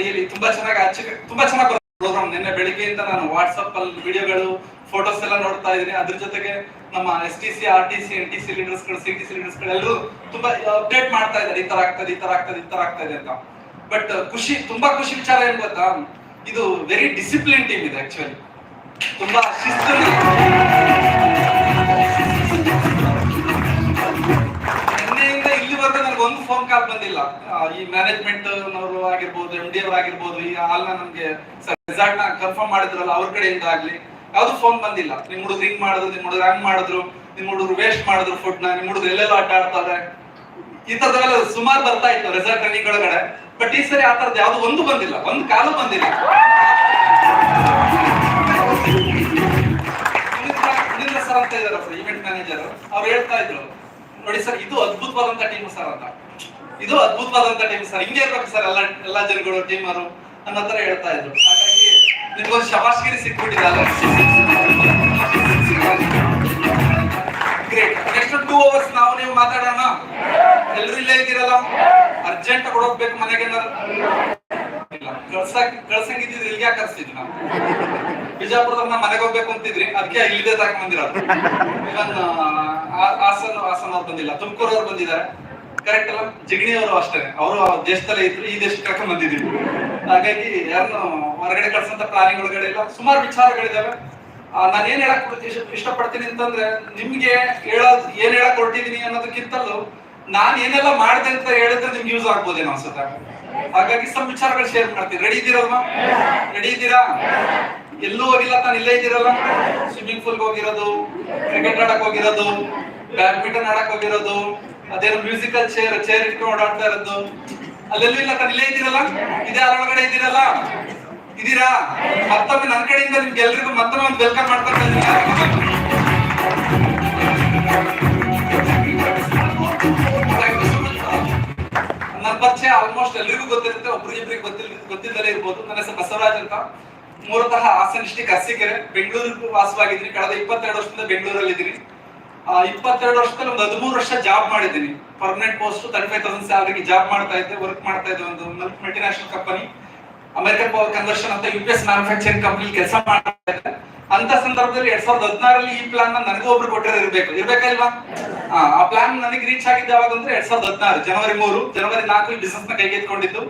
Really ತುಂಬಾ ಚೆನ್ನಾಗಿ ಅಚ್ಚ ತುಂಬಾ ಚೆನ್ನಾಗಿ ಪ್ರೋಗ್ರಾಮ್. ನಿನ್ನೆ ಬೆಳಿಗ್ಗೆಯಿಂದ ನಾನು ವಾಟ್ಸಪ್ ಅಲ್ಲಿ ವಿಡಿಯೋಗಳು ಫೋಟೋಸ್ ಎಲ್ಲ ನೋಡ್ತಾ ಇದ್ದೀನಿ. ಅದ್ರ ಜೊತೆಗೆ ನಮ್ಮ S T C R T C N T C ಲೀಡರ್ಸ್ಗಳು C T C ಲೀಡರ್ಸ್ಗಳು ಎಲ್ಲರೂ ತುಂಬಾ ಅಪ್ಡೇಟ್ ಮಾಡ್ತಾ ಇದ್ದಾರೆ. ಈ ತರ ಆಗ್ತದೆ, ಈ ತರ ಆಗ್ತದೆ, ಈ ತರ ಆಗ್ತದೆ ಅಂತ. ಬಟ್ ಖುಷಿ, ತುಂಬಾ ಖುಷಿ ವಿಚಾರ ಏನ್ ಗೊತ್ತಾ? ಇದು ವೆರಿ ಡಿಸಿಪ್ಲಿನ್ ಟೀಮ್ ಇದೆ ಆಕ್ಚುಲಿ ತುಂಬಾ ಶಿಸ್ತು. ಇಲ್ಲಿವರೆಗೂ ನನಗೆ ಒಂದು ಫೋನ್ ಕಾಲ್ ಬಂದಿಲ್ಲ. ಈ ಮ್ಯಾನೇಜ್ಮೆಂಟ್ ನವರು ಆಗಿರ್ಬೋದು ಎಂ ಡಿ ಅವ್ರು ಆಗಿರ್ಬೋದು, ಈ ಹಾಲ್ನ ನಮ್ಗೆ ರಿಸಲ್ಟ್ನ ಕನ್ಫರ್ಮ್ ಮಾಡಿದ್ರಲ್ಲ ಅವ್ರ ಕಡೆಯಿಂದ ಆಗ್ಲಿ ಯಾವ್ದು ಫೋನ್ ಬಂದಿಲ್ಲ. ನಿಮ್ ಹುಡುಗ್ರು ಹಿಂಗ್ ಮಾಡಿದ್ರು, ನಿಮ್ ಹುಡುಗ್ರು ಹಂಗ್ ಮಾಡಿದ್ರು, ನಿಮ್ ಹುಡುಗರು ವೇಸ್ಟ್ ಮಾಡಿದ್ರು ಫುಡ್ನ, ನಿಮ್ ಹುಡುಗ್ರು ಎಲ್ಲೆಲ್ಲೋ ಆಟ ಆಡ್ತಾರೆ. ಈ ತರದೆಲ್ಲ ಸುಮಾರು ಬರ್ತಾ ಇತ್ತು ರೆಸಾರ್ಟ್ ರನ್ನಿಂಗ್ ಒಳಗಡೆ. ಬಟ್ ಈ ಸರಿ ಆ ತರದ್ ಯಾವ್ದು ಒಂದು ಬಂದಿಲ್ಲ, ಒಂದು ಕಾಲು ಬಂದಿಲ್ಲ. ಸರ್ ಅಂತ ಇದಾರೆ ಇವೆಂಟ್ ಮ್ಯಾನೇಜರ್ ಅವ್ರು ಹೇಳ್ತಾ ಇದ್ರು ನೋಡಿ ಸರ್, ಇದು ಅದ್ಭುತವಾದಂತ ಟೀಮ್ ಸರ್ ಅಂತ. ಇದು ಅದ್ಭುತವಾದಂತ ಟೀಮ್ ಸರ್. ಹಿಂಗೆ ಇರ್ಬೇಕು ಸರ್ ಎಲ್ಲ ಎಲ್ಲಾ ಜನಗಳು ಟೀಮ್ ಅನ್ನು ನನ್ನ ಹತ್ರ ಹೇಳ್ತಾ ಇದ್ರು. ಹಾಗಾಗಿ ನಿಮ್ಗೊಂದು ಶಬಾಷ್ಗಿರಿ ಸಿಕ್ಬಿಟ್ಟಿದೆ ಗ್ರೇಟ್ ನೆಕ್ಸ್ಟ್ ಟೂ ಅವರ್ಸ್ ನಾವು ನೀವು ಮಾತಾಡೋಣ. ಎಲ್ರು ಇಲ್ಲೇ ಇದ್ದೀರಲ್ಲ? ಅರ್ಜೆಂಟ್ ಕೊಡೋಗ್ಬೇಕು ಮನೆಗೆ ಇಲ್ಲ. ಕಳ್ಸಕ್ ಕಳ್ಸಂಗಿದ್ರೆ ಇಲ್ಲಿಗೆ ಕರ್ಸ್ತಿದ್ವಿ ನಾವು? ಬಿಜಾಪುರದಾಗ ಮನೆಗೆ ಹೋಗ್ಬೇಕು ಅಂತಿದ್ರಿ. ಅದಕ್ಕೆ ಇಲ್ಲಿದೆ ತಾಕ ಬಂದಿರೋದು. ಇವನ್ ಹಾಸನ್ ಹಾಸನ್ ಅವ್ರು ಬಂದಿಲ್ಲ. ತುಮಕೂರು ಅವ್ರು ಬಂದಿದ್ದಾರೆ. ಕರೆಕ್ಟ್ ಅಲ್ಲ? ಜಿಗಣಿ ಅವರು ಅಷ್ಟೇ. ಅವರು ದೇಶದಲ್ಲೇ ಇದ್ರು, ಈ ದೇಶಕ್ಕೆ ಕರ್ಕೊಂಡ್ ಬಂದಿದ್ವಿ ಹಾಗಾಗಿ ಯಾರನ್ನು ಹೊರಗಡೆ ಕಳ್ಸಂತ ಪ್ಲಾನಿಂಗ್ ಇಲ್ಲ. ಸುಮಾರು ವಿಚಾರಗಳಿದಾವೆ. ನಾನು ಏನ್ ಹೇಳಕ್ ಇಷ್ಟ- ಇಷ್ಟಪಡ್ತೀನಿ ಅಂತಂದ್ರೆ, ನಿಮ್ಗೆ ಹೇಳೋದ್ ಏನ್ ಹೇಳಕ್ ಹೊರಟಿದೀನಿ ಅನ್ನೋದಕ್ಕಿಂತಲೂ ನಾನ್ ಏನೆಲ್ಲ ಮಾಡಿದೆ ಅಂತ ಹೇಳಿದ್ರೆ ನಿಮ್ಗೆ ಯೂಸ್ ಆಗ್ಬೋದೇನೋ ಅನ್ಸುತ್ತೆ. ಹಾಗಾಗಿ ಸ್ವಲ್ಪ ವಿಚಾರಗಳು ಶೇರ್ ಮಾಡ್ತೀನಿ. ರೆಡಿ ಇದ್ದೀರಲ್ವಾ? ರೆಡಿ ಇದ್ದೀರಾ? ಎಲ್ಲೂ ಹೋಗಿಲ್ಲ ತಾನು, ಇಲ್ಲೇ ಇದ್ದೀರಲ್ಲ? ಸ್ವಿಮ್ಮಿಂಗ್ ಪೂಲ್ಗೆ ಹೋಗಿರೋದು ಕ್ರಿಕೆಟ್ ಆಡಕ್ ಹೋಗಿರೋದು ಬ್ಯಾಡ್ಮಿಂಟನ್ ಆಡಕ್ ಹೋಗಿರೋದು, ಅದೇನು ಮ್ಯೂಸಿಕಲ್ ಚೇರ್ ಚೇರ್ ಇಟ್ಕೊಂಡು ಓಡಾಡ್ತಾ ಇರೋದು. ಅಲ್ಲೆಲ್ಲೂ ಇಲ್ಲ ತಾನು, ಇಲ್ಲೇ ಇದ್ದೀರಲ್ಲ? ಇದೇ ಅರೊಳಗಡೆ ಇದ್ದೀರಲ್ಲ? ಇದೀರಾ ಮತ್ತೊಮ್ಮೆ ನನ್ನ ಕಡೆಯಿಂದ ನಿಮ್ಗೆ ಎಲ್ರಿಗೂ ಮತ್ತೊಮ್ಮೆ ಒಂದು ವೆಲ್ಕಮ್ ಮಾಡ್ತಾ ನನ್ನ ಪರಿಚಯ ಆಲ್ಮೋಸ್ಟ್ ಎಲ್ರಿಗೂ ಗೊತ್ತಿರುತ್ತೆ ಒಬ್ರಿಗಿಬ್ರಿಗೆ ಗೊತ್ತಿಲ್ಲ ಗೊತ್ತಿಲ್ಲದೆ ಇರ್ಬೋದು. ನನ್ನ ಹೆಸರು ಬಸವರಾಜ್ ಅಂತ. ಮೂಲತಃ ಹಾಸನ ಡಿಸ್ಟಿಕ್ ಹಸಿಕೆರೆ ಬೆಂಗಳೂರಿಗೂ ವಾಸವಾಗಿದ್ದೀನಿ. ಕಳೆದ ಇಪ್ಪತ್ತೆರಡು ವರ್ಷದಿಂದ ಬೆಂಗಳೂರಲ್ಲಿ ಇದ್ದೀನಿ ಇಪ್ಪತ್ತೆರಡು ವರ್ಷದಲ್ಲಿ ಒಂದು ಹದಿಮೂರು ವರ್ಷ ಜಾಬ್ ಮಾಡಿದ್ದೀನಿ. Permanent post thirty five thousand ಸ್ಯಾಲರಿಗೆ job ಮಾಡ್ತಾ ಇದ್ದೆ ವರ್ಕ್ ಮಾಡ್ತಾ ಇದ್ದೆ ಒಂದು multinational company American power conversion ಅಂತ U P S manufacturing company ಕೆಲಸ ಮಾಡ್ತಾ ಇದ್ದೆ. ಅಂತ ಸಂದರ್ಭದಲ್ಲಿ ಎರಡ್ ಸಾವಿರದ ಹದಿನಾರಲ್ಲಿ ಈ ಪ್ಲಾನ್ ನನಗೂ ಒಬ್ರು ಕೊಟ್ಟಿರೋ ಇರ್ಬೇಕು. ಇರ್ಬೇಕಲ್ವಾ? ಆ ಪ್ಲಾನ್ ನನಗೆ ರೀಚ್ ಆಗಿದ್ದು ಯಾವಾಗ ಅಂದ್ರೆ ಎರಡ್ ಸಾವಿರದ ಹದಿನಾರು, ಜನವರಿ ಮೂರು, ಜನವರಿ ನಾಲ್ಕು ಈ ಬಿಸ್ನೆಸ್ನ ಕೈಗೆತ್ಕೊಂಡಿದ್ದು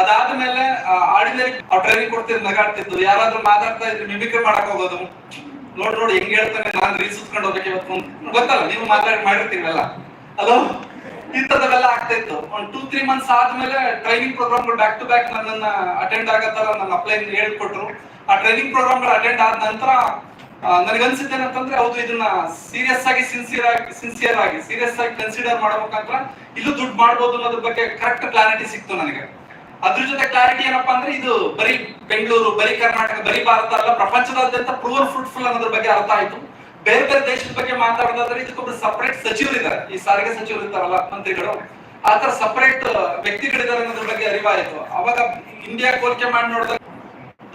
ಅದಾದ್ಮೇಲೆ ಆರ್ಡಿನರಿ ಟ್ರೈನಿಂಗ್ ಕೊಡ್ತಿದ್ ನಗಾಡ್ತಿತ್ತು ಯಾರಾದ್ರೂ ಮಾತಾಡ್ತಾ ಇದ್ರೆ ಮಿಮಿಕ್ರಿ ಮಾಡಕ್ ಹೋಗೋದು. ನೋಡ್, ನೋಡಿ, ಹೆಂಗ್ ಹೇಳ್ತಾನೆ ನಾನು ರೀಲ್ಸ್ ಸುತ್ಕೊಂಡು ಹೋಗ್ಬೇಕು ಗೊತ್ತಲ್ಲ ನೀವು ಮಾತಾಡಿ ಮಾಡಿರ್ತೀವಲ್ಲ ಅಲೋ ಇಂಥದವೆಲ್ಲ ಆಗ್ತಾ ಇತ್ತು. ಒಂದು ಟೂ ತ್ರೀ ಮಂತ್ಸ್ ಆದ್ಮೇಲೆ ಟ್ರೈನಿಂಗ್ ಪ್ರೋಗ್ರಾಮ್ಗಳು ಬ್ಯಾಕ್ ಟು ಬ್ಯಾಕ್ ನನ್ನನ್ನ ಅಟೆಂಡ್ ಆಗತ್ತಾರ ನನ್ನ ಅಪ್ಲೈ ಹೇಳ್ಕೊಟ್ರು. ಆ ಟ್ರೈನಿಂಗ್ ಪ್ರೋಗ್ರಾಮ್ಗಳು ಅಟೆಂಡ್ ಆದ ನಂತರ ನನಗೆ ಅನ್ಸಿದ್ದು ಏನಂತಂದ್ರೆ, ಹೌದು, ಇದನ್ನ ಸೀರಿಯಸ್ ಆಗಿ ಸಿನ್ಸಿಯರ್ ಆಗಿ ಸಿನ್ಸಿಯರ್ ಆಗಿ ಸೀರಿಯಸ್ ಆಗಿ ಕನ್ಸಿಡರ್ ಮಾಡೋ ಇಲ್ಲೂ ದುಡ್ಡು ಮಾಡ್ಬೋದು ಅನ್ನೋದ್ರ ಬಗ್ಗೆ ಕರೆಕ್ಟ್ ಕ್ಲಾರಿಟಿ ಸಿಕ್ತು ನನಗೆ. ಅದ್ರ ಜೊತೆ ಕ್ಲಾರಿಟಿ ಏನಪ್ಪಾ ಅಂದ್ರೆ ಇದು ಬರೀ ಬೆಂಗಳೂರು ಬರೀ ಕರ್ನಾಟಕ ಬರೀ ಭಾರತ ಅಲ್ಲ ಪ್ರಪಂಚದಾದ್ಯಂತ ಪ್ರೂವನ್ ಫ್ರೂಟ್ಫುಲ್ ಅನ್ನೋದ್ರ ಬಗ್ಗೆ ಅರ್ಥ ಆಯ್ತು. ಬೇರೆ ಬೇರೆ ದೇಶದ ಬಗ್ಗೆ ಮಾತಾಡೋದಾದ್ರೆ ಇದಕ್ಕೊಬ್ರು ಸಪರೇಟ್ ಸಚಿವರು ಇದ್ದಾರೆ. ಈ ಸಾರಿಗೆ ಸಚಿವರು ಇರ್ತಾರಲ್ಲ ಮಂತ್ರಿಗಳು. ಆ ತರ ಸಪರೇಟ್ ವ್ಯಕ್ತಿಗಳಿದ್ದಾರೆ ಅನ್ನೋದ್ರ ಬಗ್ಗೆ ಅರಿವಾಯ್ತು. ಅವಾಗ ಇಂಡಿಯಾ ಹೋಲಿಕೆ ಮಾಡಿ ನೋಡಿದಾಗ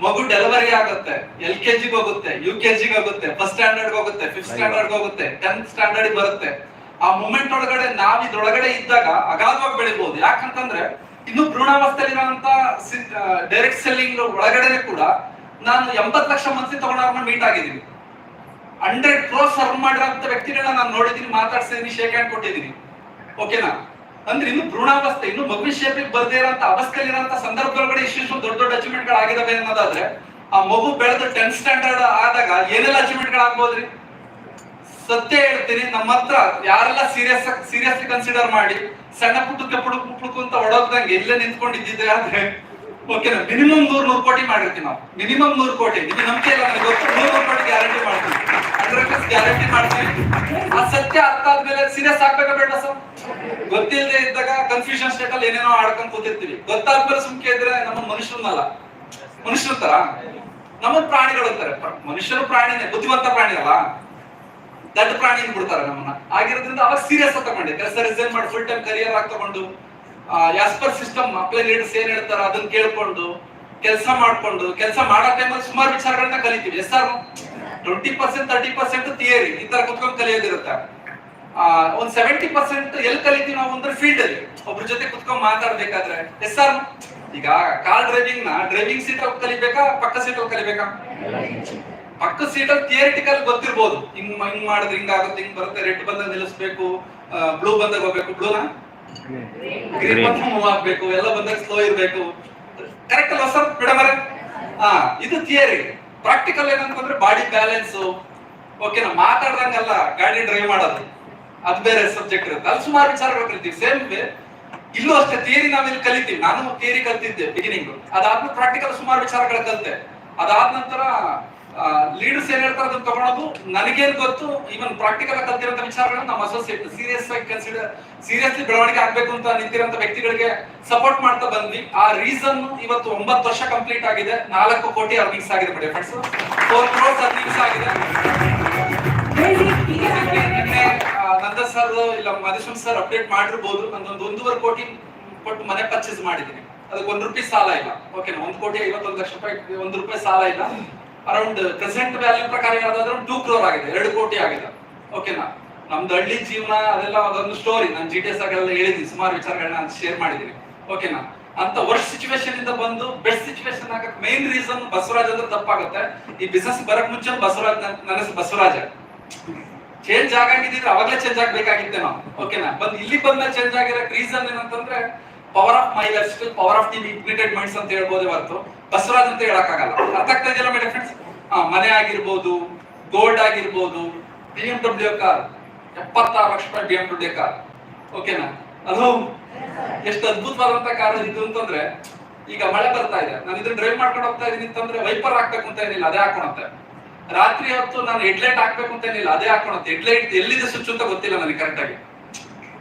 ಮಗು ಡೆಲಿವರಿ ಆಗುತ್ತೆ. ಎಲ್ ಕೆ ಜಿಗೆ ಹೋಗುತ್ತೆ ಯು ಕೆ ಜಿಗೆ ಹೋಗುತ್ತೆ ಫಸ್ಟ್ ಸ್ಟ್ಯಾಂಡರ್ಡ್ ಹೋಗುತ್ತೆ ಫಿಫ್ತ್ ಸ್ಟ್ಯಾಂಡರ್ಡ್ ಹೋಗುತ್ತೆ ಟೆಂತ್ ಸ್ಟ್ಯಾಂಡರ್ಡ್ ಬರುತ್ತೆ. ಆ ಮೂಮೆಂಟ್ ಒಳಗಡೆ ನಾವ್ ಇದ್ರೊಳಗಡೆ ಇದ್ದಾಗ ಅಗಾಧವಾಗಿ ಬೆಳಿಬಹುದು ಯಾಕಂತಂದ್ರೆ ಇನ್ನು ಭ್ರೂಣಾವಸ್ಥೆಯಲ್ಲಿರುವಂತ ಡೈರೆಕ್ಟ್ ಸೆಲ್ಲಿಂಗ್ ಒಳಗಡೆನೆ ಕೂಡ ನಾನು ಎಂಬತ್ ಲಕ್ಷ ಮನ್ಸಿ ತಗೊಂಡು ಮೀಟ್ ಆಗಿದ್ದೀನಿ. ಹಂಡ್ರೆಡ್ ಕ್ರೋಸ್ ಸರ್ವ್ ಮಾಡಿರೋಂಥ ವ್ಯಕ್ತಿಗಳನ್ನ ನಾನು ನೋಡಿದ್ದೀನಿ ಮಾತಾಡ್ಸಿದೀನಿ ಶೇಕ್ ಹ್ಯಾಂಡ್ ಕೊಟ್ಟಿದ್ದೀನಿ. ಓಕೆನಾ ಅಂದ್ರೆ ಇನ್ನು ಭ್ರೂಣಾವಸ್ಥೆ ಇನ್ನು ಮಗುವಿನ ಶೇಪಿಗೆ ಬರ್ದೇ ಇರೋಂಥ ಅವಸ್ಥೆಯಲ್ಲಿರೋಂಥ ಸಂದರ್ಭದೊಳಗಡೆ ಇಷ್ಟು ದೊಡ್ಡ ದೊಡ್ಡ ಅಚೀವ್ಮೆಂಟ್ಗಳು ಆಗಿದಾವೆ ಅನ್ನೋದಾದ್ರೆ, ಆ ಮಗು ಬೆಳೆದು ಟೆಂತ್ ಸ್ಟ್ಯಾಂಡರ್ಡ್ ಆದಾಗ ಏನೆಲ್ಲ ಅಚೀವ್ಮೆಂಟ್ ಗಳಾಗ್ಬೋದ್ರಿ? ಸತ್ಯ ಹೇಳ್ತೀನಿ ನಮ್ಮ ಹತ್ರ ಯಾರೆಲ್ಲ ಸೀರಿಯಸ್ ಸೀರಿಯಸ್ಲಿ ಕನ್ಸಿಡರ್ ಮಾಡಿ ಸಣ್ಣ ಪುಟ್ಟಕ್ಕೆ ಪುಡುಕ್ ಪುಡುಕು ಅಂತ ಒಡೋದಂಗೆ ಎಲ್ಲೇ ನಿಂತ್ಕೊಂಡಿದ್ದಿದ್ರೆ ಆದ್ರೆ ಓಕೆನಾ ಮಿನಿಮಮ್ ನೂರ್ ನೂರು ಕೋಟಿ ಮಾಡಿರ್ತೀವಿ ನಾವು. ಮಿನಿಮಮ್ ನೂರು ಕೋಟಿ. ನಿಮಗೆ ನಂಬಿಕೆ ಇಲ್ಲ ನನಗೆ ಗೊತ್ತು. ನೂರು ನೂರು ಕೋಟಿ ಗ್ಯಾರಂಟಿ ಮಾಡ್ತೀವಿ. ಹಂಡ್ರೆಡ್ ಗ್ಯಾರಂಟಿ ಮಾಡ್ತೀವಿ. ಆ ಸತ್ಯ ಅರ್ಥ ಆದ್ಮೇಲೆ ಸೀರಿಯಸ್ ಆಗ್ಬೇಕಾ ಬೇಡ ಸರ್? ಗೊತ್ತಿಲ್ಲದೆ ಇದ್ದಾಗ ಕನ್ಫ್ಯೂಷನ್ ಸ್ಟೇಟ್ ಅಲ್ಲಿ ಏನೇನೋ ಆಡ್ಕೊಂಡ್ ಕೂತಿರ್ತೀವಿ. ಗೊತ್ತಾದ್ಮೇಲೆ ಸುಮ್ಕೆ ಇದ್ರೆ ನಮ್ಮ ಮನುಷ್ಯರನ್ನಲ್ಲ. ಮನುಷ್ಯರ ತರ ನಮ್ಮ ಪ್ರಾಣಿಗಳು ಅಂತಾರೆ. ಮನುಷ್ಯರು ಪ್ರಾಣಿನೇ, ಬುದ್ಧಿವಂತ ಪ್ರಾಣಿ ಅಲ್ಲ. ದಡ್ಡ ಪ್ರಾಣಿ ಬಿಡ್ತಾರೆ ನಮ್ಮನ್ನ. ಆಗಿರೋದ್ರಿಂದ ಅವಾಗ ಸೀರಿಯಸ್ ತಗೊಂಡೆ. ಕೆಲಸ ರಿಸೈನ್ ಮಾಡಿ ಫುಲ್ ಟೈಮ್ ಕರಿಯರ್ ಆಗಿ ತಗೊಂಡು ಯಾಸ್ಪರ್ ಸಿಸ್ಟಮ್ ಅಪ್ಲೈ ಲೀಡರ್ಸ್ ಏನ್ ಹೇಳ್ತಾರ ಅದನ್ನ ಕೇಳ್ಕೊಂಡು, ಕೆಲಸ ಮಾಡ್ಕೊಂಡು, ಕೆಲಸ ಮಾಡೋ ಟೈಮಲ್ಲಿ ಸುಮಾರು ವಿಚಾರಗಳನ್ನ ಕಲಿತೀವಿ. S R twenty percent thirty percent theory ಈ ತರ ಕುತ್ಕೊಂಡು ಕಲಿಯೋದಿರುತ್ತೆ. ಒಂದ್ ಸೆವೆಂಟಿ ಪರ್ಸೆಂಟ್ ಎಲ್ ಕಲಿತೀವಿ ನಾವು ಅಂದ್ರೆ ಫೀಲ್ಡ್ ಅಲ್ಲಿ. ಒಬ್ರ ಜೊತೆ ಕುತ್ಕೊಂಡ್ ಮಾತಾಡ್ಬೇಕಾದ್ರೆ ಎಸ್ ಆರ್ ಈಗ ಕಾರ್ ಡ್ರೈವಿಂಗ್ನ ಡ್ರೈವಿಂಗ್ ಸೀಟ್ ಹೋಗಿ ಕಲಿಬೇಕಾ, ಪಕ್ಕ ಸೀಟ್ ಹೋಗಿ ಕಲಿಬೇಕಾ? ಪಕ್ಕ ಸೀಟಲ್ಲಿ ಥಿಯರಿಟಿಕಲ್ ಗೊತ್ತಿರ್ಬೋದು. ಹಿಂಗ್ ಹಿಂಗ್ ಮಾಡಿದ್ರೆ ಹಿಂಗ್ ಆಗುತ್ತೆ ಹಿಂಗ್ ಬರುತ್ತೆ ರೆಡ್ ಬಂದಾಗ ನಿಲ್ಲಿಸ್ಬೇಕು ಬ್ಲೂ ಬಂದಾಗ ಹೋಗ್ಬೇಕು. ಬ್ಲೂನ ಗ್ರೀನ್ ಬಂದಾಗ ಮೂವ್ ಆಗ್ಬೇಕು ಎಲ್ಲ ಬಂದಾಗ ಸ್ಲೋ ಇರ್ಬೇಕು. ಕರೆಕ್ಟ್ ಅಲ್ಲ ಸರ್ ಮೇಡಮ್ ಹಾ ಇದು ಥಿಯರಿ ಪ್ರಾಕ್ಟಿಕಲ್ ಏನಂತಂದ್ರೆ ಬಾಡಿ ಬ್ಯಾಲೆನ್ಸ್ ಓಕೆನಾ ಮಾತಾಡ್ದಂಗಲ್ಲ ಗಾಡಿ ಡ್ರೈವ್ ಮಾಡೋದು. ಅದು ಬೇರೆ ಸಬ್ಜೆಕ್ಟ್ ಇರುತ್ತೆ. ಅಲ್ಲಿ ಸುಮಾರು ವಿಚಾರಗಳು ಕಲಿತೀವಿ ಸೇಮ್ ವೇ ಇಲ್ಲೂ ಅಷ್ಟೇ ಥಿಯರಿ ನಾವಿಲ್ಲಿ ಕಲಿತೀವಿ. ನಾನು ಥಿಯರಿ ಕಲ್ತಿದ್ದೆ ಬಿಗಿನಿಂಗ್ ಅದಾದ್ಮೇಲೆ ಪ್ರಾಕ್ಟಿಕಲ್ ಸುಮಾರು ವಿಚಾರಗಳು ಕಲಿತೆ. ಅದಾದ ನಂತರ ಲೀಡರ್ಸ್ ಏನ್ ಹೇಳ್ತಾರೆ ಅದನ್ನ ತಗೊಳೋದು? ನನಗೇನ್ ಗೊತ್ತು ಈವನ್ ಪ್ರಾಕ್ಟಿಕಲ್ ಆಗಿ ಕಲ್ತಿರೋ ವಿಚಾರಗಳನ್ನ ನಮ್ಮ ಅಸೋಸಿಯೇಟ್ ಸೀರಿಯಸ್ ಆಗಿ ಕನ್ಸಿಡರ್ ಸೀರಿಯಸ್ಲಿ ಬೆಳವಣಿಗೆ ಆಗ್ಬೇಕು ಅಂತ ನಿಂತಿರೋಂಥ ವ್ಯಕ್ತಿಗಳಿಗೆ ಸಪೋರ್ಟ್ ಮಾಡ್ತಾ ಬಂದ್ವಿ. ಆ ರೀಸನ್ ಇವತ್ತು ಒಂಬತ್ತು ವರ್ಷ ಕಂಪ್ಲೀಟ್ ಆಗಿದೆ. ನಾಲ್ಕು ಕೋಟಿ ಅರ್ನಿಂಗ್ಸ್ ಆಗಿದೆ ಬಿಡಿ ಫ್ರೆಂಡ್ಸ್ ಫೋರ್ ಕ್ರೋರ್ಸ್ ಅರ್ನಿಂಗ್ಸ್ ಆಗಿದೆ. ನಂದ ಸರ್ ಇಲ್ಲ ಮಧುಸೂನ್ ಸರ್ ಅಪ್ಡೇಟ್ ಮಾಡಿರ್ಬೋದು. ನಂದೊಂದು ಒಂದೂವರೆ ಕೋಟಿ ಕೊಟ್ಟು ಮನೆ ಪರ್ಚೇಸ್ ಮಾಡಿದ್ದೀನಿ. ಅದಕ್ಕೆ ಒಂದ್ ರೂಪಾಯಿ ಸಾಲ ಇಲ್ಲ. ಓಕೆನಾ ಒಂದ್ ಕೋಟಿ ಐವತ್ತೊಂದು ಲಕ್ಷ ರೂಪಾಯಿ, ಒಂದ್ ರೂಪಾಯಿ ಸಾಲ ಇಲ್ಲ. ಅರೌಂಡ್ ಪ್ರೆಸೆಂಟ್ ವ್ಯಾಲ್ಯೂ ಪ್ರಕಾರ ಯಾವ್ದಾದ್ರು ಟೂ ಕ್ರೋರ್ ಆಗಿದೆ, ಎರಡು ಕೋಟಿ ಆಗಿದೆ. ಓಕೆನಾ ನಮ್ದು ಹಳ್ಳಿ ಜೀವನ, ಅದೆಲ್ಲ ಅದೊಂದು ಸ್ಟೋರಿ ನಾನು ಜಿ ಟಿ ಎಸ್ ಆಗಲ್ಲ ಹೇಳಿದ್ದೀನಿ, ಸುಮಾರು ವಿಚಾರಗಳನ್ನ ಶೇರ್ ಮಾಡಿದ್ದೀನಿ. ಓಕೆನಾ ಅಂತ ವರ್ಷ ಸಿಚುವೇಶನ್ ಇಂದ ಬಂದು ಬೆಸ್ಟ್ ಸಿಚುವೇಶನ್ ಆಗಕ್ಕೆ ಮೇನ್ ರೀಸನ್ ಬಸವರಾಜ್ ಅಂದ್ರೆ ತಪ್ಪಾಗುತ್ತೆ. ಈ ಬಿಸ್ನೆಸ್ ಬರಕ್ ಮುಂಚೆ ಬಸವರಾಜ್ ನನ್- ನನ್ನ ಬಸವರಾಜ. ಚೇಂಜ್ ಆಗಂಗಿದ್ರೆ ಅವಾಗಲೇ ಚೇಂಜ್ ಆಗ್ಬೇಕಾಗಿತ್ತೆ ನಾವು ಓಕೆನಾ ಬಂದ್ ಇಲ್ಲಿ ಬಂದ ಚೇಂಜ್ ಆಗಿರೋ ರೀಸನ್ ಏನಂತಂದ್ರೆ power of my life skill power of the unlimited minds ಅಂತ ಹೇಳ್ಬೋದು ಹೊರತು ಬಸವರಾಜ್ ಅಂತ ಹೇಳಕ್ಕಾಗಲ್ಲ. ಅರ್ಥ ಆಗ್ತಾ ಇದೆಯಲ್ಲ ಮೇಡಮ್ ಫ್ರೆಂಡ್ಸ್ ಮನೆ ಆಗಿರ್ಬೋದು ಗೋಲ್ಡ್ ಆಗಿರ್ಬೋದು ಬಿ ಎಂ ಡಬ್ಲ್ಯೂ ಕಾರ್ ಎಪ್ಪತ್ತಾರು ಲಕ್ಷ ರೂಪಾಯಿ ಬಿ ಎಂ ಡಬ್ಲ್ಯೂ ಕಾರ್ ಓಕೆನಾ ಅದು ಎಷ್ಟು ಅದ್ಭುತವಾದಂತ ಕಾರ್ ಇದು ಅಂತಂದ್ರೆ, ಈಗ ಮಳೆ ಬರ್ತಾ ಇದೆ. ನಾನು ಇದನ್ನ ಡ್ರೈವ್ ಮಾಡ್ಕೊಂಡು ಹೋಗ್ತಾ ಇದೀನಿ ಅಂತಂದ್ರೆ ವೈಪರ್ ಹಾಕ್ಬೇಕು ಅಂತ ಏನಿಲ್ಲ, ಅದೇ ಹಾಕೊಳತ್ತೆ. ರಾತ್ರಿ ಹೊತ್ತು ನಾನು ಹೆಡ್ಲೈಟ್ ಹಾಕ್ಬೇಕು ಅಂತ ಏನಿಲ್ಲ, ಅದೇ ಹಾಕೊಳತ್ತೆ. ಹೆಡ್ಲೈಟ್ ಎಲ್ಲಿದೆ ಸ್ವಿಚ್ ಅಂತ ಗೊತ್ತಿಲ್ಲ ನನಗೆ ಕರೆಕ್ಟ್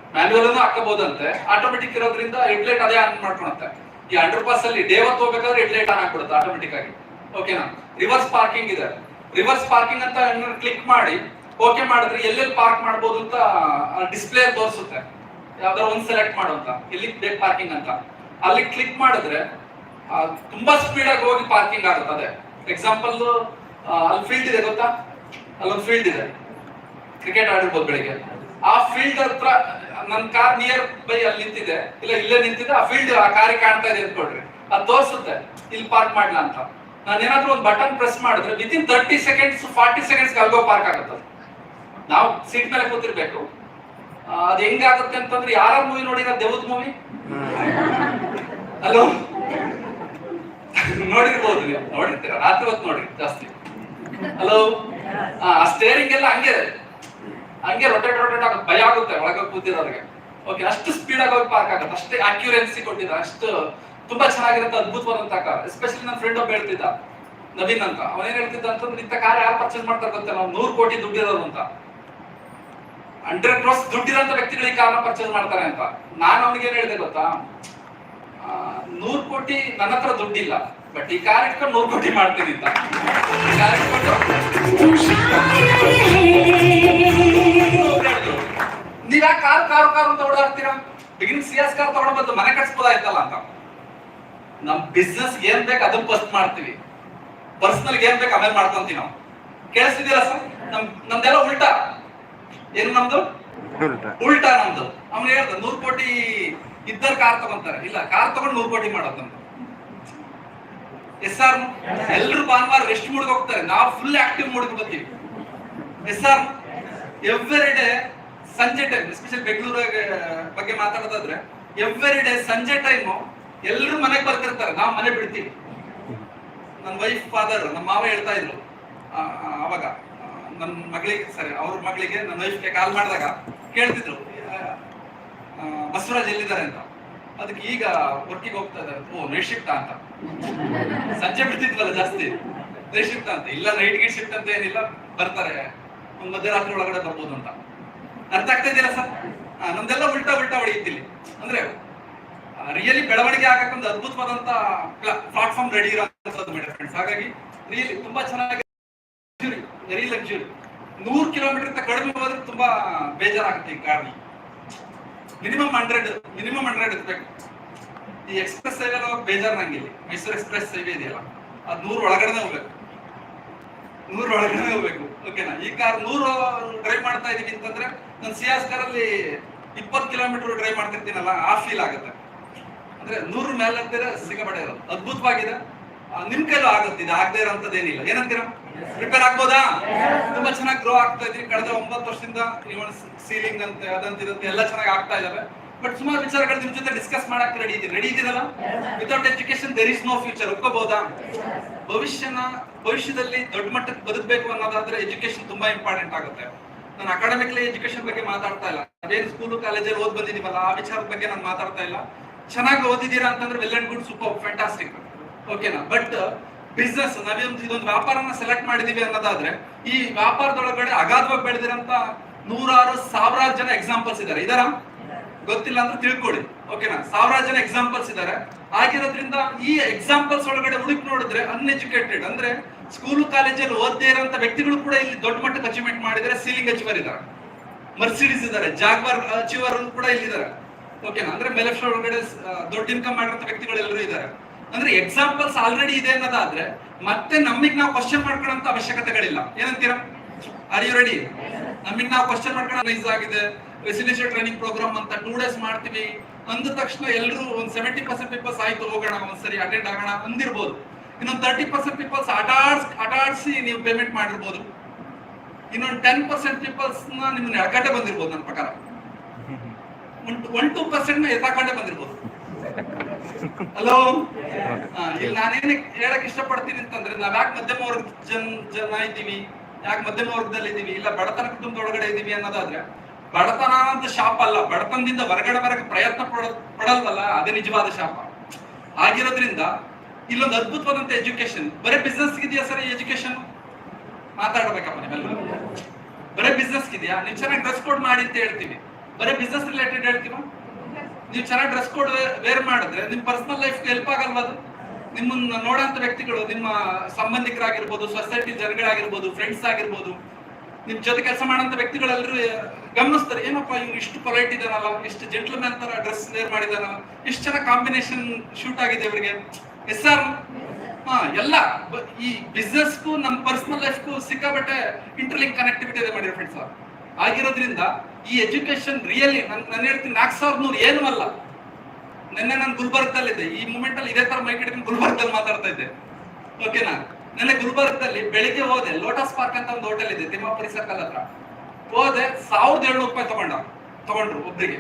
ಆಗಿ ಮ್ಯಾನ್ಯುವಲ್ ಅನ್ನು ಹಾಕಬಹುದಂತೆ. ಆಟೋಮೆಟಿಕ್ ಇರೋದ್ರಿಂದ ಹೆಡ್ಲೈಟ್ ಅದೇ ಆನ್ ಮಾಡ್ಕೊಳತ್ತೆ ಈ ಅಂಡರ್ ಪಾಸ್ ಅಲ್ಲಿ ಹೊತ್ತು ಹೋಗ್ಬೇಕಾದ್ರೆ ಹೆಡ್ಲೈಟ್ ಆನ್ ಆಗ್ಬಿಡುತ್ತೆ ಆಟೋಮೆಟಿಕ್ ಆಗಿ. ಓಕೆನಾ ರಿವರ್ಸ್ ಪಾರ್ಕಿಂಗ್ ಇದೆ. ರಿವರ್ಸ್ ಪಾರ್ಕಿಂಗ್ ಅಂತ ಕ್ಲಿಕ್ ಮಾಡಿ ಓಕೆ ಮಾಡಿದ್ರೆ ಎಲ್ಲೆಲ್ಲಿ ಪಾರ್ಕ್ ಮಾಡ್ಬೋದು ಅಂತ ಡಿಸ್ಪ್ಲೇ ತೋರಿಸುತ್ತೆ. ಯಾವ್ದಾರ ಒಂದ್ ಸೆಲೆಕ್ಟ್ ಮಾಡು ಅಂತ. ಬೇಕು ಪಾರ್ಕಿಂಗ್ ಅಂತ. ಅಲ್ಲಿ ಕ್ಲಿಕ್ ಮಾಡಿದ್ರೆ ತುಂಬಾ ಸ್ಪೀಡ್ ಆಗಿ ಹೋಗಿ ಪಾರ್ಕಿಂಗ್ ಆಗುತ್ತೆ. ಅದೇ. ಎಕ್ಸಾಂಪಲ್ ಅಲ್ಲಿ ಫೀಲ್ಡ್ ಇದೆ ಗೊತ್ತಾ? ಅಲ್ಲೊಂದು ಫೀಲ್ಡ್ ಇದೆ. ಕ್ರಿಕೆಟ್ ಆಡಿರ್ಬೋದು ಬೆಳಿಗ್ಗೆ. ಆ ಫೀಲ್ಡ್ ಹತ್ರ ನನ್ನ ಕಾರ್ ನಿಯರ್ ಬೈ ಅಲ್ಲಿ ನಿಂತಿದೆ. ಇಲ್ಲ, ಇಲ್ಲೇ ನಿಂತಿದೆ. ಆ ಫೀಲ್ಡ್ ಆ ಕಾರಿ ಕಾಣ್ತಾ ಇದೆ ಅಂದ್ಕೊಡ್ರಿ ಅದು ತೋರಿಸುತ್ತೆ. ಇಲ್ಲಿ ಪಾರ್ಕ್ ಮಾಡ್ಲಾ ಅಂತ. ನಾನು ಏನಾದ್ರೂ ಒಂದು ಬಟನ್ ಪ್ರೆಸ್ ಮಾಡಿದ್ರೆ within thirty seconds forty seconds algo park ಆಗುತ್ತೆ. ನಾವು ಸೀಟ್ ಮೇಲೆ ಕೂತಿರ್ಬೇಕು. ಅದು ಅದ್ ಹೆಂಗಾಗುತ್ತೆ ಅಂತಂದ್ರೆ ಯಾರ ಮೂವಿ ನೋಡಿದ ದೇವದ್ ಮೂವಿ ಹಲೋ ನೋಡಿರ್ಬೋದು ನೀವು. ನೋಡಿರ್ತೀರ? ರಾತ್ರಿ ಹೊತ್ತು ನೋಡ್ರಿ, ಜಾಸ್ತಿ. ಹಲೋ ಆ ಸ್ಟೇರಿಂಗ್ ಎಲ್ಲ ಹಂಗೆ. ಹಂಗೆ ರೊಟೇಟ್ ರೊಟೇಟ್ ಆಗೋದು ಭಯ ಆಗುತ್ತೆ ಒಳಗೆ ಕೂತಿರೋರಿಗೆ. ಓಕೆ ಅಷ್ಟು ಸ್ಪೀಡ್ ಆಗಿ ಹೋಗಿ ಪಾರ್ಕ್ ಆಗುತ್ತೆ, ಅಷ್ಟೇ ಅಕ್ಯುರೆನ್ಸಿ ಕೊಟ್ಟಿದ್ದ ಅಷ್ಟು ತುಂಬಾ ಚೆನ್ನಾಗಿರುತ್ತೆ, ಅದ್ಭುತವಾದಂತ ಕಾರ್ ಎಸ್ಪೆಷಲಿ ನನ್ನ ಫ್ರೆಂಡ್ ಒಬ್ಬ ಹೇಳ್ತಿದ್ದ, ನವೀನ್ ಅಂತ. ಅವನೇನ್ ಹೇಳ್ತಿದ್ದ ಅಂತಂದ್ರೆ, ಇಂಥ ಕಾರ್ ಯಾರು ಪರ್ಚೇಸ್ ಮಾಡ್ತಾರೆ ಗೊತ್ತಾ ನಾವು ನೂರು ಕೋಟಿ ದುಡ್ಡಿರೋರು ಅಂತ. ಹಂಡ್ರೆಡ್ ಕ್ರೋಸ್ ದುಡ್ಡಿರೋಂಥ ವ್ಯಕ್ತಿಗಳು ಈ ಕಾರ್ನ ಪರ್ಚೇಸ್ ಮಾಡ್ತಾರೆ ಅಂತ. ನಾನು ಅವನಿಗೆ ಏನ್ ಹೇಳಿದೆ ಗೊತ್ತಾ? ನೂರು ಕೋಟಿ ನನ್ನ ಹತ್ರ ದುಡ್ಡಿಲ್ಲ ಬಟ್ ಈ ಕಾರ್ ಇಟ್ಕೊಂಡು ನೂರು ಕೋಟಿ ಮಾಡ್ತೀನಿ ಅಂತ. ಓಡಾಡ್ತೀರಾ ಸಿ ಎಸ್ ಕಾರ್ ತಗೊಂಡ್ ಬಂದು ಮನೆ ಕಟ್ಸ್ಬೋದಾಯ್ತಲ್ಲ ಅಂತ. ನಮ್ ಬಿಸ್ನೆಸ್ ಏನ್ ಬೇಕು ಅದನ್ನ ಫಸ್ಟ್ ಮಾಡ್ತೀವಿ. ಪರ್ಸನಲ್ ಏನ್ ಬೇಕು ಆಮೇಲೆ ಮಾಡ್ಕೊಂತೀವಿ ನಾವು. ಕೇಳಿಸ್ತಿದ್ದೀರಾ ಸರ್ ನಮ್ ನಮ್ದೆಲ್ಲ ಉಲ್ಟಾ. ಏನು ನಮ್ದು? ಉಲ್ಟಾ. ನಮ್ದು. ಅವ್ನು ಹೇಳ್ದ ನೂರ್ ಕೋಟಿ ಇದ್ದರ್ ಕಾರ್ ತಗೊಂತಾರೆ. ಇಲ್ಲ ಕಾರ್ ತಗೊಂಡ್ ನೂರ್ ಕೋಟಿ ಮಾಡೋದು ನಮ್ದು. ಎಸ್ ಆರ್ ಎಲ್ರು ಭಾನುವಾರ ರೆಸ್ಟ್ ಮೂಡ್ಗೆ ಹೋಗ್ತಾರೆ ನಾವು ಫುಲ್ ಆಕ್ಟಿವ್ ಮೂಡ್ಗೆ ಬರ್ತೀವಿ ಎಸ್ ಆರ್ ಎವ್ರಿ ಡೇ ಸಂಜೆ ಟೈಮ್ ಎಸ್ಪೆಷಲ್ ಬೆಂಗಳೂರು ಬಗ್ಗೆ ಮಾತಾಡೋದಾದ್ರೆ ಎವ್ರಿ ಡೇ ಸಂಜೆ ಟೈಮು ಎಲ್ಲರೂ ಮನೆಗೆ ಬರ್ತಿರ್ತಾರೆ. ನಾವು ಮನೆ ಬಿಡ್ತೀವಿ. ನನ್ನ ವೈಫ್ ಫಾದರ್ ನಮ್ಮ ಮಾವ ಹೇಳ್ತಾ ಇದ್ರು. ಅವಾಗ ನನ್ನ ಮಗಳಿಗೆ ಸರಿ ಅವ್ರ ಮಗಳಿಗೆ ನನ್ನ ವೈಫ್ಗೆ ಕಾಲ್ ಮಾಡಿದಾಗ ಕೇಳ್ತಿದ್ರು. ಬಸವರಾಜ್ ಎಲ್ಲಿದ್ದಾರೆ ಅಂತ. ಅದಕ್ಕೆ ಈಗ ವರ್ಕಿಗೆ ಹೋಗ್ತಾ ಇದ್ದಾರೆ. ಓ ನೈಟ್ ಶಿಫ್ಟ್ ಅಂತ. ಸಂಜೆ ಬಿಡ್ತಿದ್ವಲ್ಲ ಜಾಸ್ತಿ. ನೈಟ್ ಶಿಫ್ಟ್ ಅಂತ. ಇಲ್ಲ ನೈಟ್ ಗಿಟ್ ಶಿಫ್ಟ್ ಅಂತ ಏನಿಲ್ಲ. ಬರ್ತಾರೆ. ಮಧ್ಯರಾತ್ರಿ ಒಳಗಡೆ ಬರ್ಬೋದು ಅಂತ. ಅರ್ಥ ಆಗ್ತಾ ಇದೆಯಲ್ಲ ಸರ್? ನಮ್ದೆಲ್ಲ ಉಲ್ಟಾ ಉಲ್ಟಾ ಹೊಡೆಯುತ್ತಿಲ್ಲಿ. ಅಂದ್ರೆ ರಿಯಲಿ ಬೆಳವಣಿಗೆ ಆಗಕ್ಕೆ ಒಂದು ಅದ್ಭುತವಾದಂತ ಪ್ಲಾಟ್ಫಾರ್ಮ್ ರೆಡಿ ಇರೋದು ಮೇಡಮ್ ಫ್ರೆಂಡ್ಸ್ ಹಾಗಾಗಿ ರಿಯಲಿ ತುಂಬಾ ಚೆನ್ನಾಗಿ ವೆರಿ ಲಕ್ಸುರಿ ನೂರು ಕಿಲೋಮೀಟರ್ ಕಡಿಮೆ ಹೋದ್ರೆ ತುಂಬಾ ಬೇಜಾರಾಗುತ್ತೆ ಈ ಗಾಡಿ ಮಿನಿಮಮ್ ಹಂಡ್ರೆಡ್ ಮಿನಿಮಮ್ ಹಂಡ್ರೆಡ್ ಇರ್ಬೇಕು ಈ ಎಕ್ಸ್ಪ್ರೆಸ್ ಸೇವೆ ಬೇಜಾರ್ ನಂಗಿಲ್ಲ ಮೈಸೂರು ಎಕ್ಸ್ಪ್ರೆಸ್ ಸೇವೆ ಇದೆಯಲ್ಲ. ಅದ್ ನೂರು ಒಳಗಡೆನೆ ಹೋಗ್ಬೇಕು. ನೂರು ಒಳಗಡೆ ಹೋಗ್ಬೇಕು. ಓಕೆನಾ ಈ ಕಾರ್ ನೂರು ಡ್ರೈವ್ ಮಾಡ್ತಾ ಇದೀವಿ ಅಂತಂದ್ರೆ ನಾನು ಸಿಯಾಸ್ ಅಲ್ಲಿ ಇಪ್ಪತ್ತು ಕಿಲೋಮೀಟರ್ ಡ್ರೈವ್ ಮಾಡ್ತಿರ್ತೀನಲ್ಲ, ಆ ಫೀಲ್ ಆಗುತ್ತೆ. ಅಂದ್ರೆ ನೂರು ಮೇಲೆ ಸಿಗಬಡೆ ಇರೋದು. ಅದ್ಭುತವಾಗಿದೆ. ನಿಮ್ ಕೈಲೂ ಆಗುತ್ತೆ, ಇದು ಆಗದೆ ಇರೋಂಥದ್ದೇನಿಲ್ಲ ಏನಂತೀರಾ? ಪ್ರಿಪೇರ್ ಆಗ್ಬೋದಾ? ತುಂಬಾ ಚೆನ್ನಾಗಿ ಗ್ರೋ ಆಗ್ತಾ ಇದೀವಿ ಕಳೆದ ಒಂಬತ್ತು ವರ್ಷದಿಂದ ಸೀಲಿಂಗ್ ಅಂತ, ಅದಂತ ಇದಂತೆ ಎಲ್ಲ ಚೆನ್ನಾಗಿ ಆಗ್ತಾ ಇದಾವೆ. ಬಟ್ ಸುಮಾರು ವಿಚಾರಗಳು ನಿಮ್ ಜೊತೆ ಡಿಸ್ಕಸ್ ಮಾಡಕ್ ರೆಡಿ ಇದೀನಿ ready ಇದೀರಲ್ಲ without education there is no future ಒಪ್ಕೋಬಹುದಾ ಭವಿಷ್ಯನ ಭವಿಷ್ಯದಲ್ಲಿ ದೊಡ್ಡ ಮಟ್ಟಕ್ಕೆ ಬದುಕಬೇಕು ಅನ್ನೋದಾದ್ರೆ ಎಜುಕೇಶನ್ ತುಂಬಾ ಇಂಪಾರ್ಟೆಂಟ್ ಆಗುತ್ತೆ. ನಾನು ಅಕಾಡೆಮಿಕ್ಲಿ ಎಜುಕೇಶನ್ ಬಗ್ಗೆ ಮಾತಾಡ್ತಾ ಇಲ್ಲ. ಅದೇನು ಸ್ಕೂಲು ಕಾಲೇಜಲ್ಲಿ ಓದ್ ಬಂದಿದೀವಲ್ಲ ಆ ವಿಚಾರದ ಬಗ್ಗೆ ನಾನು ಮಾತಾಡ್ತಾ ಇಲ್ಲ. ಚೆನ್ನಾಗಿ ಓದಿದ್ದೀರಾ ಅಂತಂದ್ರೆ well and good super fantastic ಓಕೆನಾ ಬಟ್ ಬಿಸ್ನೆಸ್ ನಾವೇನು ಇದೊಂದು ವ್ಯಾಪಾರನ ಸೆಲೆಕ್ಟ್ ಮಾಡಿದೀವಿ ಅನ್ನೋದಾದ್ರೆ, ಈ ವ್ಯಾಪಾರದೊಳಗಡೆ ಅಗಾಧವಾಗಿ ಬೆಳೆದಿರಂತ ನೂರಾರು, ಸಾವಿರಾರು ಜನ ಎಕ್ಸಾಂಪಲ್ಸ್ ಇದಾರೆ ಇದಾರ ಗೊತ್ತಿಲ್ಲ ಅಂದ್ರೆ ತಿಳ್ಕೊಡಿ. ಓಕೆನಾ ಸಾವಿರಾರು ಜನ ಎಕ್ಸಾಂಪಲ್ಸ್ ಇದಾರೆ. ಆಗಿರೋದ್ರಿಂದ ಈ ಎಕ್ಸಾಂಪಲ್ಸ್ ಒಳಗಡೆ ಹುಡುಕಿ ನೋಡಿದ್ರೆ ಅನ್ಎಜುಕೇಟೆಡ್ ಅಂದ್ರೆ ಸ್ಕೂಲ್ ಕಾಲೇಜಲ್ಲಿ ಓದದೇ ಇರೋಂತ ವ್ಯಕ್ತಿಗಳು ಕೂಡ ಇಲ್ಲಿ ದೊಡ್ಡ ಮಟ್ಟಕ್ಕೆ ಅಚೀವ್ಮೆಂಟ್ ಮಾಡಿದ್ದಾರೆ ಸೀಲಿಂಗ್ ಅಚೀವರ್ ಇದ್ದಾರೆ. ಮರ್ಸಿಡೀಸ್ ಇದ್ದಾರೆ ಜಾಗ್ವಾರ್ ಅಚೀವರ್ ಕೂಡ ಇಲ್ಲಿದ್ದಾರೆ ಓಕೆನಾ ಅಂದ್ರೆ ಮೆಲೆಫ್ಟ್ ಒಳಗಡೆ ದೊಡ್ಡ ಇನ್ಕಮ್ ಮಾಡಿರೋ ವ್ಯಕ್ತಿಗಳು ಎಲ್ಲರೂ ಇದ್ದಾರೆ. ಅಂದ್ರೆ ಎಕ್ಸಾಂಪಲ್ಸ್ ಆಲ್ರೆಡಿ ಇದೆ ಅನ್ನೋದಾದ್ರೆ ಮತ್ತೆ ನಮಗ್ ನಾವು ಕ್ವಶನ್ ಮಾಡ್ಕೊಳ್ಳೋಂತ ಅವಶ್ಯಕತೆಗಳಿಲ್ಲ. ಏನಂತೀರಾ? ಆರ್ ಯು ರೆಡಿ ನಮಗ್ ನಾವು ಕ್ವಶನ್ ಮಾಡ್ಕೊಳ್ಳೋ ಆಗಿದೆ. ರೆಸಿಡೆನ್ಷಿಯಲ್ ಟ್ರೈನಿಂಗ್ ಪ್ರೋಗ್ರಾಮ್ ಅಂತ ಟೂ ಡೇಸ್ ಮಾಡ್ತೀವಿ. ಅಂದ ತಕ್ಷಣ ಎಲ್ಲರೂ ಒಂದು ಸೆವೆಂಟಿ ಪರ್ಸೆಂಟ್ ಪೀಪಲ್ಸ್ ಆಯ್ತು, ಹೋಗೋಣ, ಒಂದ್ಸರಿ ಅಟೆಂಡ್ ಆಗೋಣ ಅಂದಿರ್ಬೋದು. ಇನ್ನೊಂದು ತರ್ಟಿ ಪರ್ಸೆಂಟ್ ಪೀಪಲ್ಸ್ ಆಟಾಡ್ಸ್ ಆಟಾಡ್ಸಿ ನೀವು ಪೇಮೆಂಟ್ ಮಾಡಿರ್ಬೋದು. ಇನ್ನೊಂದು ಟೆನ್ ಪರ್ಸೆಂಟ್ ಪೀಪಲ್ಸ್ನ ನಿಮ್ನ ಎಡಗಡೆ ಬಂದಿರ್ಬೋದು ನನ್ನ ಪ್ರಕಾರ. ಒನ್ ಟೂ ಪರ್ಸೆಂಟ್ ಎತ್ತಾಕೊಂಡೆ ಬಂದಿರ್ಬೋದು. ಹಲೋ ಇಲ್ಲಿ ನಾನೇನು ಹೇಳಕ್ ಇಷ್ಟಪಡ್ತೀನಿ ಅಂತಂದ್ರೆ ನಾವ್ ಯಾಕೆ ಮಧ್ಯಮ ವರ್ಗ ಜನ ಜನ ಇದ್ದೀವಿ? ಯಾಕೆ ಮಧ್ಯಮ ವರ್ಗದಲ್ಲಿ ಇದೀವಿ ಇಲ್ಲ ಬಡತನ ಕುಟುಂಬದೊಳಗಡೆ ಇದೀವಿ ಅನ್ನೋದಾದ್ರೆ ಬಡತನ ಅಂತ ಶಾಪ ಅಲ್ಲ, ಬಡತನದಿಂದ ಹೊರಗಡೆ ಬರಕ್ಕೆ ಪ್ರಯತ್ನ ಪಡ, ಪಡಲ್ವಲ್ಲ, ಅದೇ ನಿಜವಾದ ಶಾಪ. ಆಗಿರೋದ್ರಿಂದ ಇಲ್ಲೊಂದು ಅದ್ಭುತವಾದಂತ ಎಜುಕೇಶನ್ ಬರೀ ಬಿಸ್ನೆಸ್ ಇದೆಯಾ ಸರ್ ಎಜುಕೇಶನ್ ಮಾತಾಡ್ಬೇಕಪ್ಪ ನೀವೆಲ್ಲ ಬರೀ ಬಿಸ್ನೆಸ್ ಇದೆಯಾ ನೀವು ಚೆನ್ನಾಗಿ ಡ್ರೆಸ್ ಕೋಡ್ ಮಾಡಿ ಅಂತ ಹೇಳ್ತೀವಿ. ಬರೀ ಬಿಸ್ನೆಸ್ ರಿಲೇಟೆಡ್ ಹೇಳ್ತೀವ? ನೀವು ಚೆನ್ನಾಗಿ ಡ್ರೆಸ್ ಕೋಡ್ ವೇರ್ ಮಾಡಿದ್ರೆ ನಿಮ್ ಪರ್ಸನಲ್ ಲೈಫ್ ಹೆಲ್ಪ್ ಆಗಲ್ವಾ ಅದು? ನಿಮ್ಮನ್ನ ನೋಡೋಂತ ವ್ಯಕ್ತಿಗಳು ನಿಮ್ಮ ಸಂಬಂಧಿಕರಾಗಿರ್ಬೋದು ಸೊಸೈಟಿ ಜನಗಳಾಗಿರ್ಬೋದು ಫ್ರೆಂಡ್ಸ್ ಆಗಿರ್ಬೋದು, ನಿಮ್ ಜೊತೆ ಕೆಲಸ ಮಾಡೋಂತ ವ್ಯಕ್ತಿಗಳೆಲ್ಲರೂ ಗಮನಿಸ್ತಾರೆ ಏನಪ್ಪ ಇವ್ನು ಇಷ್ಟು ಪೊಲೈಟ್ ಇದಾನಲ್ಲ ಇಷ್ಟು ಜೆಂಟ್ಲ್ಮ್ಯಾನ್ ತರ ಡ್ರೆಸ್ ವೇರ್ ಮಾಡಿದಾನಲ್ಲ ಇಷ್ಟು ಚೆನ್ನಾಗಿ ಕಾಂಬಿನೇಷನ್ ಶೂಟ್ ಆಗಿದೆ ಇವರಿಗೆ. ಎಸ್ ಆರ್ ಹಾ, ಎಲ್ಲ. ಈ ಬಿಸ್ನೆಸ್ಗೂ ನಮ್ಮ ಪರ್ಸನಲ್ ಲೈಫ್ಗೂ ಸಿಕ್ಕಾಬಟ್ಟೆ ಇಂಟರ್ಲಿಂಕ್ ಕನೆಕ್ಟಿವಿಟಿ ಇದೆ ಮಾಡಿರೋ ಫ್ರೆಂಡ್ಸ್ ಆಗಿರೋದ್ರಿಂದ ಈ ಎಜುಕೇಶನ್ ರಿಯಲಿ ನಾನು ಹೇಳ್ತೀನಿ ನಾಲ್ಕು ಸಾವಿರದ ನೂರು ಏನೂ ಅಲ್ಲ. ನಿನ್ನೆ ನಾನು ಗುಲ್ಬರ್ಗದಲ್ಲಿದ್ದೆ. ಈ ಮೂಮೆಂಟ್ ಅಲ್ಲಿ ಇದೇ ತರ ಮೈಕ್ ಹಿಡಿದು ಗುಲ್ಬರ್ಗದಲ್ಲಿ ಮಾತಾಡ್ತಾ ಇದ್ದೆ. ಓಕೆನಾ ನೆನ್ನೆ ಗುಲ್ಬರ್ಗದಲ್ಲಿ ಬೆಳಿಗ್ಗೆ ಹೋದೆ ಲೋಟಸ್ ಪಾರ್ಕ್ ಅಂತ ಒಂದು ಹೋಟೆಲ್ ಇದೆ, ತಿಮ್ಮಾಪುರಿ ಸರ್ಕಲ್ ಹತ್ರ. ಹೋದೆ, ಸಾವಿರದ ಏಳ್ನೂರು ರೂಪಾಯಿ ತಗೊಂಡ, ತಗೊಂಡ್ರು ಒಬ್ಬರಿಗೆ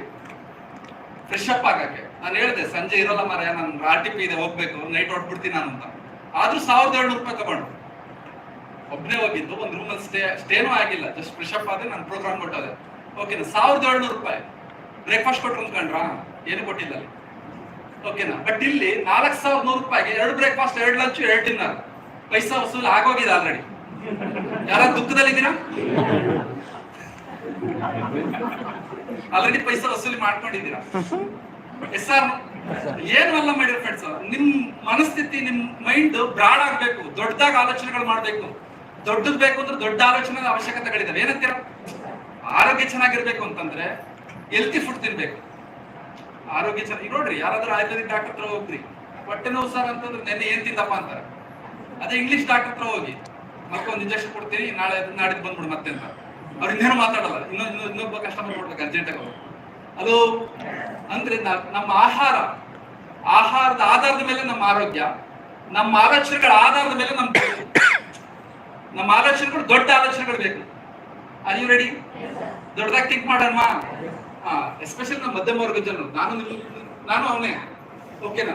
ಫ್ರೆಶ್ ಅಪ್ ಆಗಕ್ಕೆ. ನಾನು ಹೇಳಿದೆ, ಸಂಜೆ ಇರೋಲ್ಲ ಮರ ನಾನು ಆರ್ ಟಿ ಪಿ ಇದೆ ಹೋಗ್ಬೇಕು ನೈಟ್ ಹೊಡ್ಬಿಡ್ತೀನಿ ನಾನು ಅಂತ. ಆದ್ರೂ ಸಾವಿರದ ಏಳ್ನೂರು ರೂಪಾಯಿ ತಗೊಂಡ್ರು ಒಬ್ನೇ ಹೋಗಿದ್ದು, ಒಂದು ರೂಮಲ್ಲಿ ಸ್ಟೇ ಸ್ಟೇನೂ ಆಗಿಲ್ಲ ಜಸ್ಟ್ ಫ್ರೆಶ್ ಅಪ್ ಆದ್ರೆ ನಾನು ಪ್ರೋಗ್ರಾಮ್ ಕೊಟ್ಟೋದೆ. ಓಕೆನಾ ಸಾವಿರದ ಏಳ್ನೂರು ರೂಪಾಯಿ. ಬ್ರೇಕ್ಫಾಸ್ಟ್ ಕೊಟ್ರು ಅಂದ್ಕೊಂಡ್ರಾ ಏನು ಕೊಟ್ಟಿಲ್ಲ ಅಲ್ಲಿ. ಓಕೆನಾ ಬಟ್ ಇಲ್ಲಿ ನಾಲ್ಕು ಸಾವಿರದ ನೂರು ರೂಪಾಯಿಗೆ ಎರಡು ಬ್ರೇಕ್ಫಾಸ್ಟ್ ಎರಡು ಲಂಚ್ ಎರಡು ಡಿನ್ನರ್ ಪೈಸಾ ವಸೂಲ್ ಆಗೋಗಿದೆ ಆಲ್ರೆಡಿ ಯಾರ ದುಃಖದಲ್ಲಿದ್ದೀರಾ? ಆಲ್ರೆಡಿ ಪೈಸಾ ವಸೂಲಿ ಮಾಡ್ಕೊಂಡಿದ್ದೀರಾ ಎಸ್ ಆರ್ ಏನು ಅಲ್ಲ ಮಾಡಿರೋ ಫ್ರೆಂಡ್ಸ್ ನಿಮ್ ಮನಸ್ಥಿತಿ, ನಿಮ್ ಮೈಂಡ್ ಬ್ರಾಡ್ ಆಗ್ಬೇಕು, ದೊಡ್ಡದಾಗ ಆಲೋಚನೆಗಳು ಮಾಡ್ಬೇಕು. ದೊಡ್ಡದ್ ಬೇಕು ಅಂದ್ರೆ ದೊಡ್ಡ ಆಲೋಚನೆ ಅವಶ್ಯಕತೆಗಳಿದಾವೆ. ಏನಂತೀರ? ಆರೋಗ್ಯ ಚೆನ್ನಾಗಿರ್ಬೇಕು ಅಂತಂದ್ರೆ ಹೆಲ್ತಿ ಫುಡ್ ತಿನ್ಬೇಕು. ಆರೋಗ್ಯ ಚೆನ್ನಾಗಿ ನೋಡ್ರಿ, ಯಾರಾದ್ರೂ ಆಯುರ್ವೇದಿಕ್ ಡಾಕ್ಟರ್ ಹತ್ರ ಹೋಗ್ರಿ. ಹೊಟ್ಟೆ ನೋವು ಸರ್ ಅಂತಂದ್ರೆ ನೆನ್ನೆ ಏನ್ ತಿಂದಪ್ಪ ಅಂತಾರೆ. ಅದೇ ಇಂಗ್ಲಿಷ್ ಡಾಕ್ಟರ್ ಹತ್ರ ಹೋಗಿ, ಮತ್ತೊಂದು ಇಂಜೆಕ್ಷನ್ ಕೊಡ್ತೀನಿ, ನಾಳೆ ನಾಡಿದ್ ಬಂದ್ಬಿಡು ಮತ್ತೆ ಅಂತ. ಅವ್ರು ಇನ್ನೇನು ಮಾತಾಡಲ್ಲ ಇನ್ನೊಂದು ಇನ್ನೊಂದು- ಇನ್ನೊಬ್ಬ ಕಸ್ಟಮರ್ ನೋಡ್ಬೇಕು ಅರ್ಜೆಂಟ್ ಆಗಿ ಅದು ಅಂದ್ರೆ ನಮ್ಮ ಆಹಾರ, ಆಹಾರದ ಆಧಾರದ ಮೇಲೆ ನಮ್ಮ ಆರೋಗ್ಯ, ನಮ್ಮ ಆಲೋಚನೆಗಳ ಆಧಾರದ ಮೇಲೆ ನಮ್ಮ. ನಮ್ಮ ಆಲೋಚನೆಗಳು ದೊಡ್ಡ ಆಲೋಚನೆಗಳು ಬೇಕು. ಆರ್ ರೆಡಿ ದೊಡ್ಡದಾಗಿ ಥಿಂಕ್ ಮಾಡೋಣ ಎಸ್ಪೆಷಲಿ ನಮ್ಮ ಮಧ್ಯಮ ವರ್ಗದ ಜನರು. ನಾನು ನಾನು ಅವನೇ. ಓಕೆನಾ